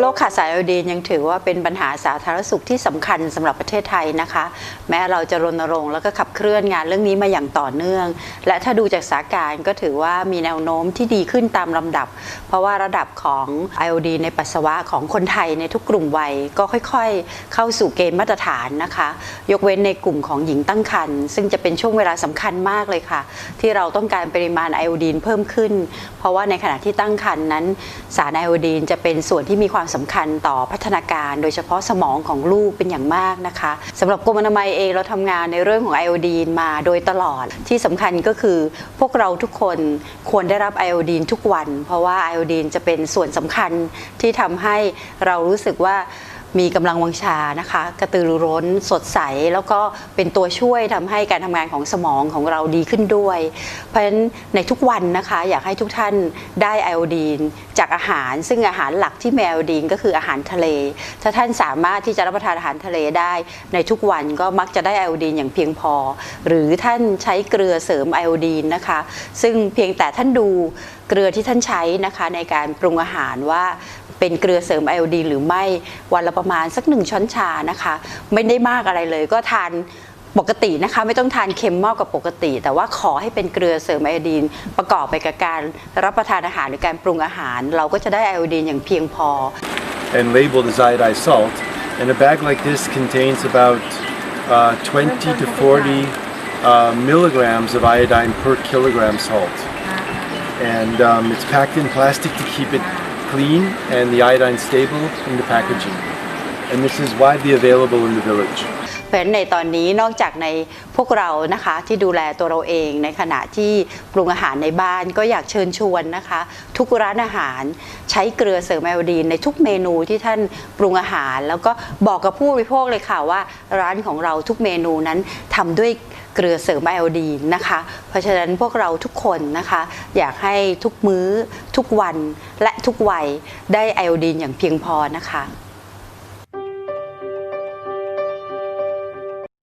โรคขาดสารไอโอดีนยังถือว่าเป็นปัญหาสาธารณสุขที่สำคัญสำหรับประเทศไทยนะคะ แม้เราจะรณรงค์แล้วก็ขับเคลื่อนงานเรื่องนี้มาอย่างต่อเนื่อง และถ้าดูจากสถานการณ์ก็ถือว่ามีแนวโน้มที่ดีขึ้นตามลำดับ เพราะว่าระดับของไอโอดีนในปัสสาวะของคนไทยในทุกกลุ่มวัยก็ค่อยๆ เข้าสู่เกณฑ์มาตรฐานนะคะ ยกเว้นในกลุ่มของหญิงตั้งครรภ์ซึ่งจะเป็นช่วงเวลาสำคัญมากเลยค่ะ ที่เราต้องการปริมาณไอโอดีนเพิ่มขึ้น เพราะว่าในขณะที่ตั้งครรภ์นั้น สารไอโอดีนจะเป็นส่วนที่มีความสำคัญต่อพัฒนาการ โดยเฉพาะสมองของลูกเป็นอย่างมากนะคะสำหรับกรมอนามัยเองเราทำงานในเรื่องของไอโอดีนมาโดยตลอดที่สำคัญก็คือพวกเราทุกคนควรได้รับไอโอดีนทุกวัน เพราะว่าไอโอดีนจะเป็นส่วนสำคัญที่ทำให้เรารู้สึกว่า มีกำลังวังชานะคะ กระตือรือร้นสดใส แล้วก็เป็นตัวช่วยทำให้การทำงานของสมองของเราดีขึ้นด้วย เพราะฉะนั้นในทุกวันนะคะ อยากให้ทุกท่านได้ไอโอดีนจากอาหารซึ่งอาหารหลักที่มีไอโอดีนก็คืออาหารทะเล ถ้าท่านสามารถที่จะรับประทานอาหารทะเลได้ในทุกวันก็มักจะได้ไอโอดีนอย่างเพียงพอ หรือท่านใช้เกลือเสริมไอโอดีนนะคะ ซึ่งเพียงแต่ท่านดู เกลือที่ท่านใช้นะคะในการปรุงอาหารว่าเป็นเกลือเสริมไอโอดีนหรือไม่วันละประมาณสักหนึ่งช้อนชานะคะ ไม่ได้มากอะไรเลยก็ทานปกตินะคะไม่ต้องทานเค็มมากกว่าปกติ แต่ว่าขอให้เป็นเกลือเสริมไอโอดีน ประกอบไปกับการรับประทานอาหารหรือการปรุงอาหาร เราก็จะได้ไอโอดีนอย่างเพียงพอ and labeled as iodized salt. And a bag like this contains about uh, 20 to 40 uh, milligrams of iodine per kilogram salt. And um, it's packed in plastic to keep it clean and the iodine stable in the packaging. And this is widely available in the village. เพราะฉะนั้นในตอนนี้นอกจากในพวกเรานะคะที่ดูแลตัวเราเองในขณะที่ปรุงอาหารในบ้านก็อยากเชิญชวนนะคะ ทุกร้านอาหารใช้เกลือเสริมไอโอดีนในทุกเมนูที่ท่านปรุงอาหาร แล้วก็บอกกับผู้บริโภคเลยค่ะว่า ร้านของเราทุกเมนูนั้นทำด้วย เกลือเสริมไอโอดีนนะคะ เพราะฉะนั้นพวกเราทุกคนนะคะ อยากให้ทุกมื้อทุกวันและทุกวัยได้ไอโอดีนอย่างเพียงพอนะคะ